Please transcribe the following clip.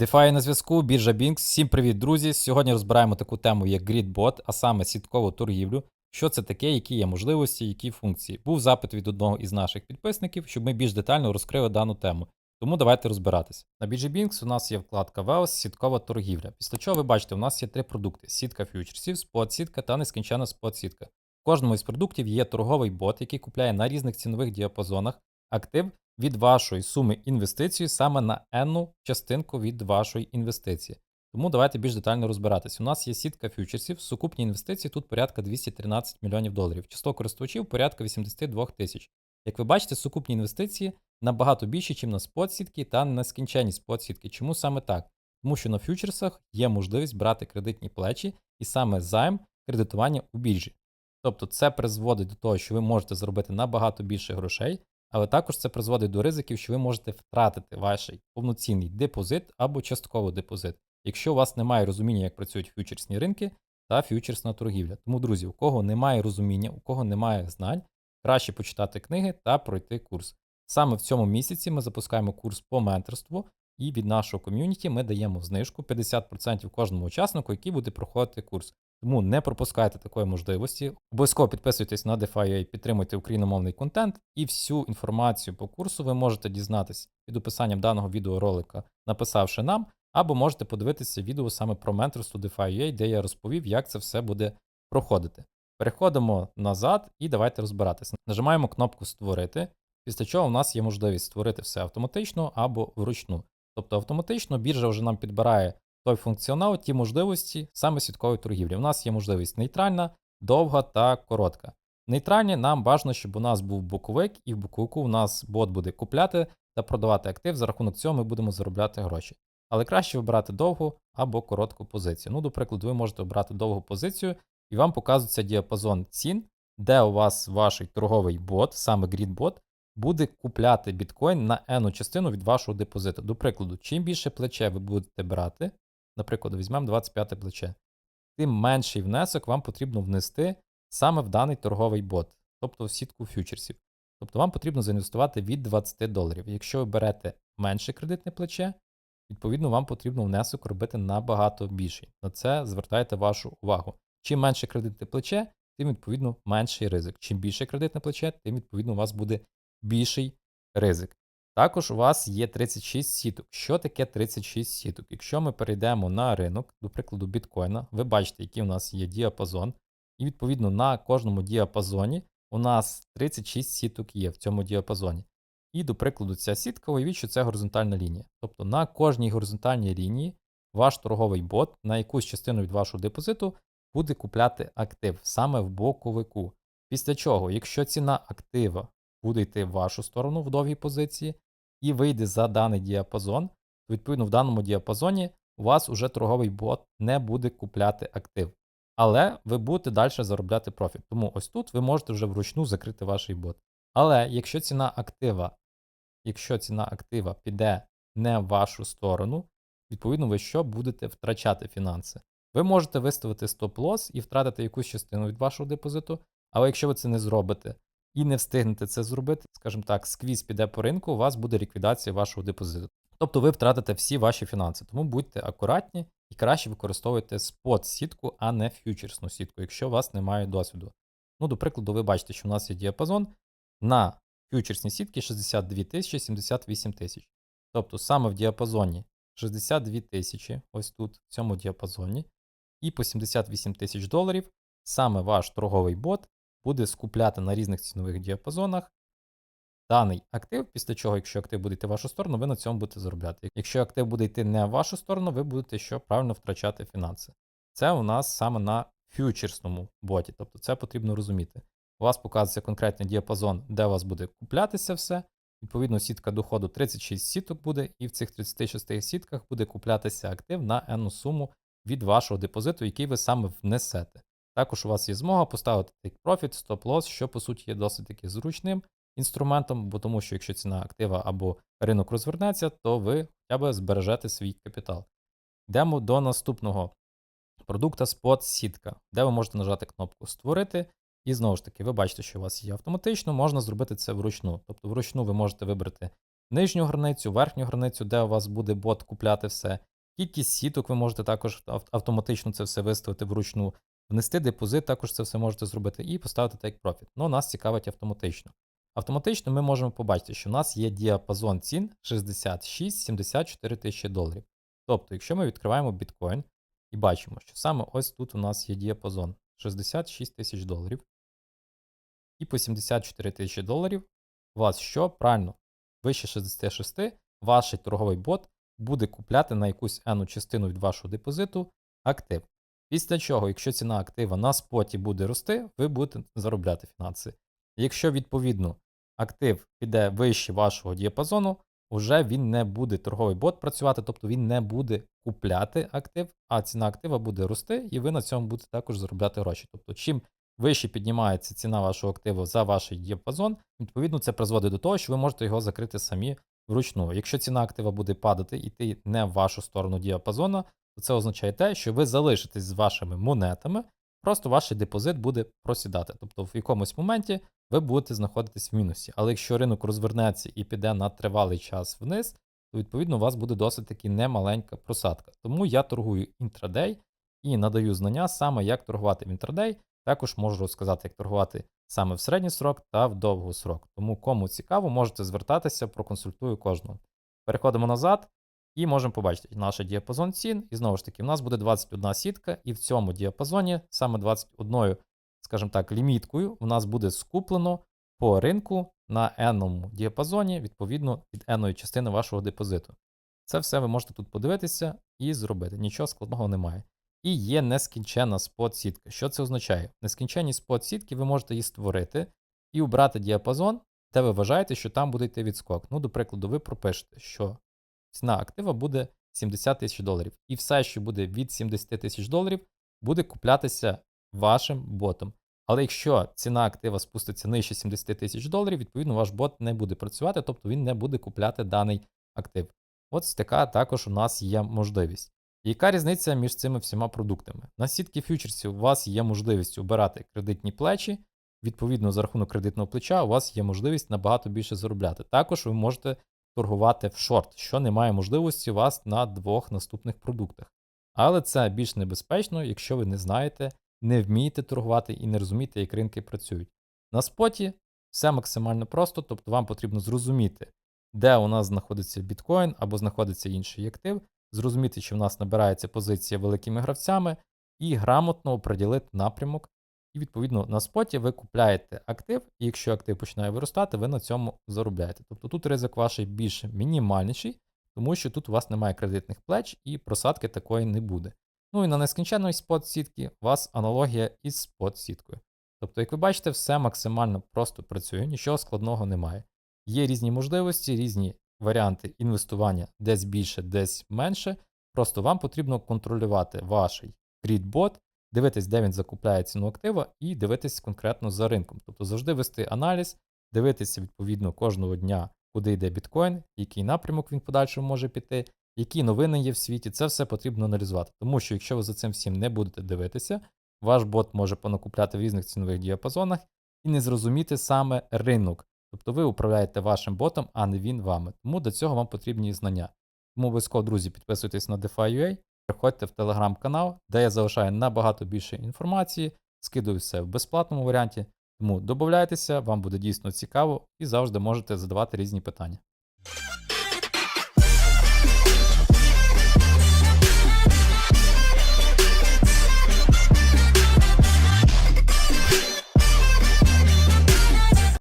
DeFi на зв'язку, біржа Binx. Всім привіт, друзі! Сьогодні розбираємо таку тему, як GridBot, а саме сіткову торгівлю. Що це таке, які є можливості, які функції. Був запит від одного із наших підписників, щоб ми більш детально розкрили дану тему. Тому давайте розбиратись. На біржі Binx у нас є вкладка VEOS, сіткова торгівля. Після чого ви бачите, у нас є три продукти: сітка фьючерсів, спот-сітка та нескінченна спот-сітка. В кожному із продуктів є торговий бот, який купляє на різних цінових діапазонах актив від вашої суми інвестицій саме на енну частинку від вашої інвестиції. Тому давайте більш детально розбиратись. У нас є сітка фьючерсів, сукупні інвестиції тут порядка 213 мільйонів доларів, число користувачів порядка 82 тисяч. Як ви бачите, сукупні інвестиції набагато більші, ніж на спот-сітки та на скінченні спот-сітки. Чому саме так? Тому що на фьючерсах є можливість брати кредитні плечі і саме займ кредитування у біржі. Тобто це призводить до того, що ви можете зробити набагато більше грошей, але також це призводить до ризиків, що ви можете втратити ваш повноцінний депозит або частковий депозит, якщо у вас немає розуміння, як працюють фьючерсні ринки та фьючерсна торгівля. Тому, друзі, у кого немає розуміння, у кого немає знань, краще почитати книги та пройти курс. Саме в цьому місяці ми запускаємо курс по менторству, і від нашого ком'юніті ми даємо знижку 50% кожному учаснику, який буде проходити курс. Тому не пропускайте такої можливості. Обов'язково підписуйтесь на DeFi, підтримуйте україномовний контент, і всю інформацію по курсу ви можете дізнатись під описанням даного відеоролика, написавши нам, або можете подивитися відео саме про менторство DeFi, де я розповів, як це все буде проходити. Переходимо назад і давайте розбиратися. Нажимаємо кнопку Створити, після чого у нас є можливість створити все автоматично або вручну. Тобто автоматично біржа вже нам підбирає той функціонал, ті можливості саме сіткової торгівлі. У нас є можливість нейтральна, довга та коротка. Нейтральні нам бажано, щоб у нас був боковик, і в боковику у нас бот буде купляти та продавати актив. За рахунок цього ми будемо заробляти гроші. Але краще вибирати довгу або коротку позицію. Ну, до прикладу, ви можете обрати довгу позицію, і вам показується діапазон цін, де у вас ваш торговий бот, саме GridBot, буде купляти біткоін на ену частину від вашого депозиту. До прикладу, чим більше плече ви будете брати, наприклад, візьмемо 25 плече, тим менший внесок вам потрібно внести саме в даний торговий бот, тобто в сітку фьючерсів. Тобто вам потрібно заінвестувати від 20 доларів. Якщо ви берете менше кредитне плече, відповідно, вам потрібно внесок робити набагато більший. На це звертайте вашу увагу. Чим менше кредитне плече, тим відповідно менший ризик. Чим більше кредитне плече, тим відповідно у вас буде більший ризик. Також у вас є 36 сіток. Що таке 36 сіток? Якщо ми перейдемо на ринок, до прикладу, біткоїна, ви бачите, який у нас є діапазон, і відповідно на кожному діапазоні у нас 36 сіток є в цьому діапазоні. І, до прикладу, ця сітка, уявіть, що це горизонтальна лінія. Тобто на кожній горизонтальній лінії ваш торговий бот на якусь частину від вашого депозиту буде купляти актив саме в боковику. Після чого, якщо ціна актива буде йти в вашу сторону в довгій позиції і вийде за даний діапазон, то відповідно в даному діапазоні у вас уже торговий бот не буде купляти актив. Але ви будете далі заробляти профіт. Тому ось тут ви можете вже вручну закрити ваш бот. Але якщо ціна актива, якщо ціна актива піде не в вашу сторону, відповідно, ви що будете втрачати фінанси. Ви можете виставити стоп-лосс і втратити якусь частину від вашого депозиту, але якщо ви це не зробите, і не встигнете це зробити, скажімо так, сквіз піде по ринку, у вас буде ліквідація вашого депозиту. Тобто ви втратите всі ваші фінанси. Тому будьте акуратні і краще використовуйте спот-сітку, а не фьючерсну сітку, якщо у вас немає досвіду. Ну, до прикладу, ви бачите, що у нас є діапазон на фьючерсній сітки 62 тисячі 78 тисяч. Тобто саме в діапазоні 62 тисячі, ось тут, в цьому діапазоні, і по 78 тисяч доларів саме ваш торговий бот буде скупляти на різних цінових діапазонах даний актив, після чого, якщо актив буде йти в вашу сторону, ви на цьому будете заробляти. Якщо актив буде йти не в вашу сторону, ви будете що правильно втрачати фінанси. Це у нас саме на фьючерсному боті, тобто це потрібно розуміти. У вас показується конкретний діапазон, де у вас буде куплятися все. Відповідно, сітка доходу 36 сіток буде, і в цих 36 сітках буде куплятися актив на енну суму від вашого депозиту, який ви саме внесете. Також у вас є змога поставити take profit, stop loss, що по суті є досить таки зручним інструментом, бо тому що якщо ціна актива або ринок розвернеться, то ви хоча б збережете свій капітал. Йдемо до наступного продукта Spot сітка, де ви можете нажати кнопку Створити. І знову ж таки, ви бачите, що у вас є автоматично, можна зробити це вручну. Тобто вручну ви можете вибрати нижню границю, верхню границю, де у вас буде бот купляти все. Кількість сіток ви можете також автоматично це все виставити вручну, внести депозит, також це все можете зробити, і поставити як профіт. Ну, нас цікавить автоматично. Автоматично ми можемо побачити, що в нас є діапазон цін 66-74 тисячі доларів. Тобто, якщо ми відкриваємо біткоін і бачимо, що саме ось тут у нас є діапазон 66 тисяч доларів, і по 74 тисячі доларів у вас що? Правильно, вище 66, ваш торговий бот буде купляти на якусь енну частину від вашого депозиту актив. Після чого, якщо ціна актива на споті буде рости, ви будете заробляти фінанси. Якщо, відповідно, актив піде вище вашого діапазону, вже він не буде торговий бот працювати, тобто він не буде купляти актив, а ціна актива буде рости, і ви на цьому будете також заробляти гроші. Тобто, чим вище піднімається ціна вашого активу за ваш діапазон, відповідно, це призводить до того, що ви можете його закрити самі вручну. Якщо ціна актива буде падати і йти не в вашу сторону діапазону, то це означає те, що ви залишитесь з вашими монетами, просто ваш депозит буде просідати. Тобто в якомусь моменті ви будете знаходитись в мінусі. Але якщо ринок розвернеться і піде на тривалий час вниз, то відповідно у вас буде досить таки немаленька просадка. Тому я торгую інтрадей і надаю знання саме, як торгувати в інтрадей. Також можу розказати, як торгувати саме в середній срок та в довгий срок. Тому кому цікаво, можете звертатися, проконсультую кожного. Переходимо назад і можемо побачити наш діапазон цін. І знову ж таки, у нас буде 21 сітка, і в цьому діапазоні саме 21, скажімо так, ліміткою у нас буде скуплено по ринку на n діапазоні, відповідно від n частини вашого депозиту. Це все ви можете тут подивитися і зробити. Нічого складного немає. І є нескінченна спот-сітка. Що це означає? Нескінченні спот-сітки ви можете її створити і обрати діапазон, де ви вважаєте, що там буде йти відскок. Ну, до прикладу, ви пропишете, що ціна актива буде 70 тисяч доларів. І все, що буде від 70 тисяч доларів, буде куплятися вашим ботом. Але якщо ціна актива спуститься нижче 70 тисяч доларів, відповідно, ваш бот не буде працювати, тобто він не буде купляти даний актив. Ось така також у нас є можливість. Яка різниця між цими всіма продуктами? На сітки фьючерсів у вас є можливість обирати кредитні плечі. Відповідно, за рахунок кредитного плеча, у вас є можливість набагато більше заробляти. Також ви можете торгувати в шорт, що не має можливості у вас на двох наступних продуктах. Але це більш небезпечно, якщо ви не знаєте, не вмієте торгувати і не розумієте, як ринки працюють. На споті все максимально просто, тобто вам потрібно зрозуміти, де у нас знаходиться біткоін або знаходиться інший актив, зрозуміти, чи в нас набирається позиція великими гравцями, і грамотно оприділити напрямок. І, відповідно, на споті ви купляєте актив, і якщо актив починає виростати, ви на цьому заробляєте. Тобто тут ризик ваш більш мінімальніший, тому що тут у вас немає кредитних плеч і просадки такої не буде. Ну і на нескінченної спот сітки у вас аналогія із спот сіткою. Тобто, як ви бачите, все максимально просто працює, нічого складного немає. Є різні можливості, різні варіанти інвестування десь більше, десь менше. Просто вам потрібно контролювати ваш грідбот, дивитись, де він закупляє ціну актива, і дивитись конкретно за ринком. Тобто завжди вести аналіз, дивитися відповідно кожного дня, куди йде біткоін, який напрямок він подальшому може піти, які новини є в світі. Це все потрібно аналізувати. Тому що якщо ви за цим всім не будете дивитися, ваш бот може понакупляти в різних цінових діапазонах і не зрозуміти саме ринок. Тобто ви управляєте вашим ботом, а не він вами. Тому до цього вам потрібні знання. Тому обов'язково, друзі, підписуйтесь на DeFi.ua, приходьте в телеграм-канал, де я залишаю набагато більше інформації, скидую все в безплатному варіанті. Тому додайтеся, вам буде дійсно цікаво і завжди можете задавати різні питання.